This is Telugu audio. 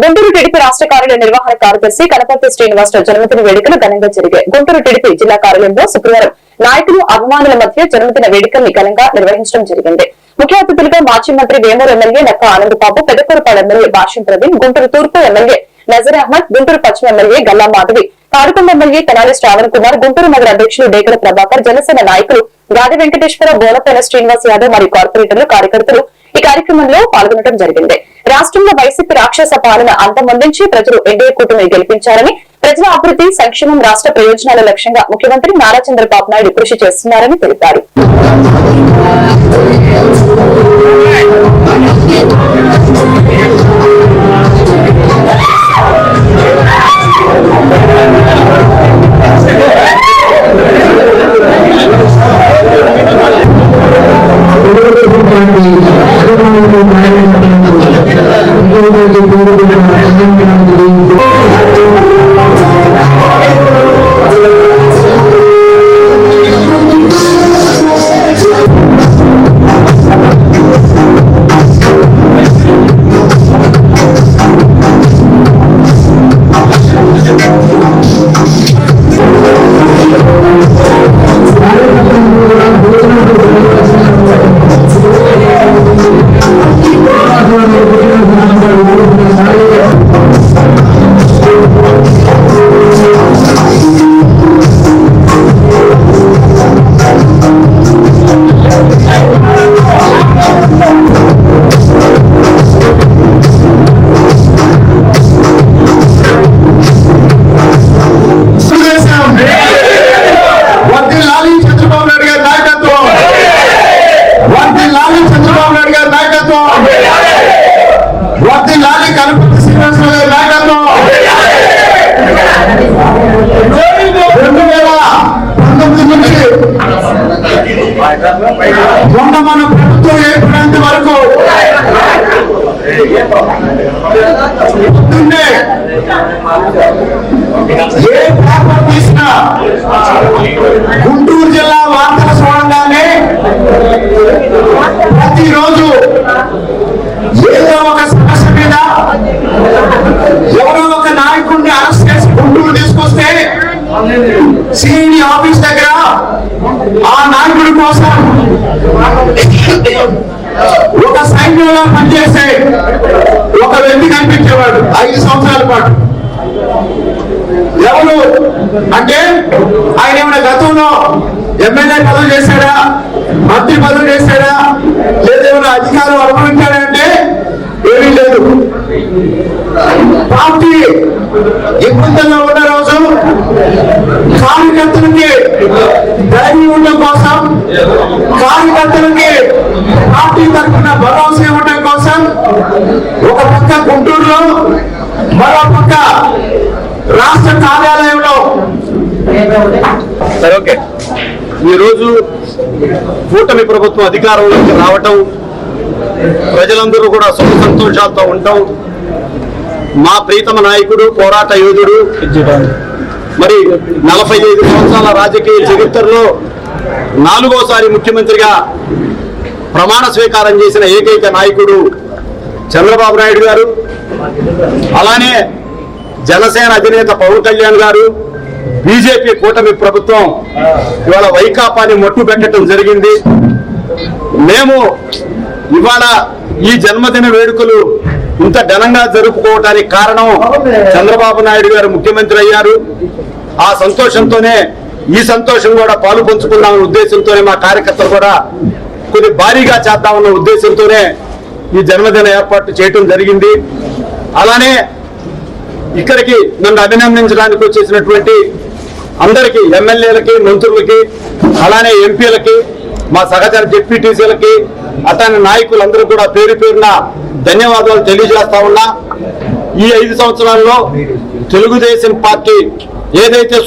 గుంటూరు టీడీపీ రాష్ట్ర కార్యాలయ నిర్వహణ కార్యదర్శి కనపర్తి శ్రీనివాస్ జన్మదిన వేడుకలు ఘనంగా జరిగాయి. గుంటూరు టీడీపీ జిల్లా కార్యాలయంలో శుక్రవారం నాయకులు అభిమానుల మధ్య జన్మదిన వేడుకల్ని ఘనంగా నిర్వహించడం జరిగింది. ముఖ్య అతిథులుగా మాజీ మంత్రి వేమూరు ఎమ్మెల్యే నక్క ఆనందబాబు పెద్దకూరపాడు ఎమ్మెల్యే భాషం ప్రవీణ్ గుంటూరు తూర్పు ఎమ్మెల్యే నజర్ అహ్మద్ గుంటూరు పశ్చిమ ఎమ్మెల్యే గల్లా మాధవి తాడికొండ ఎమ్మెల్యే తెనాలి శ్రావణ్ కుమార్ గుంటూరు నగర అధ్యక్షులు డేకల ప్రభాకర్ జనసేన నాయకులు గాది వెంకటేశ్వర బోనపైన శ్రీనివాస్ యాదవ్ మరియు కార్పొరేటర్లు కార్యకర్తలు కార్యక్రమంలో పాల్గొనడం జరిగింది. రాష్ట్రంలో వైసీపీ రాక్షస పాలన అంతమొందించి ప్రజలు ఎన్డీఏ కూటమిని గెలిపించారని ప్రజల అభివృద్ధి సంక్షేమం రాష్ట్ర ప్రయోజనాల లక్ష్యంగా ముఖ్యమంత్రి నారా చంద్రబాబు నాయుడు కృషి చేస్తున్నారని తెలిపారు. తెలుగుదేశం మొన్న మన ప్రభుత్వం ఏర్పడేంత వరకు పొద్దున్నే ఏ పేపర్ తీసినా గుంటూరు జిల్లా వార్తలు చూడంగానే ప్రతిరోజు ఏదో ఒక సిఐడి ఆఫీస్ దగ్గర ఆ నాయకుడి కోసం ఒక సైన్యంలో పనిచేసే ఒక వ్యక్తి కనిపించేవాడు. ఐదు సంవత్సరాల పాటు. ఎవరు? అంటే ఆయన ఏమైనా గతంలో ఎమ్మెల్యే పదవి చేశాడా? మంత్రి పదవి చేశాడా? లేదా ఏమైనా అధికారం అనుభవించాడా అంటే ఏమీ లేదు. పార్టీ ఇబ్బందుల్లో ఉన్న రోజు? కార్యకర్తలకి ధైర్యం ఉండడం కోసం కార్యకర్తలకి పార్టీ తరఫున భరోసా ఇవ్వడం కోసం ఒక పక్క గుంటూరులో మరో పక్క రాష్ట్ర కార్యాలయంలో. సరే ఓకే. ఈరోజు కూటమి ప్రభుత్వం అధికారంలోకి రావటం ప్రజలందరూ కూడా సుఖ సంతోషాలతో ఉండటం మా ప్రీతమ నాయకుడు పోరాట యోధుడు. మరి నలభై ఐదు సంవత్సరాల రాజకీయ చరిత్రలో నాలుగోసారి ముఖ్యమంత్రిగా ప్రమాణ స్వీకారం చేసిన ఏకైక నాయకుడు చంద్రబాబు నాయుడు గారు. అలానే జనసేన అధినేత పవన్ కళ్యాణ్ గారు బీజేపీ కూటమి ప్రభుత్వం ఇవాళ వైకాపాని మట్టు పెట్టడం జరిగింది. మేము ఇవాళ ఈ జన్మదిన వేడుకలు ఇంత ఘనంగా జరుపుకోవటానికి కారణం చంద్రబాబు నాయుడు గారు ముఖ్యమంత్రి అయ్యారు. ఆ సంతోషంతోనే ఈ సంతోషం కూడా పాలు పంచుకుందామన్న ఉద్దేశంతోనే మా కార్యకర్తలు కూడా కొన్ని భారీగా చేద్దామన్న ఉద్దేశంతోనే ఈ జన్మదిన ఏర్పాటు చేయటం జరిగింది. అలానే ఇక్కడికి నన్ను అభినందించడానికి వచ్చేసినటువంటి అందరికీ ఎమ్మెల్యేలకి మంత్రులకి అలానే ఎంపీలకి మా సహచర జెడ్పీటీసీలకి అతని నాయకులందరూ కూడా పేరు పేరున ధన్యవాదాలు తెలియజేస్తా ఉన్నా. ఈ ఐదు సంవత్సరాల్లో తెలుగుదేశం పార్టీ ఏదైతే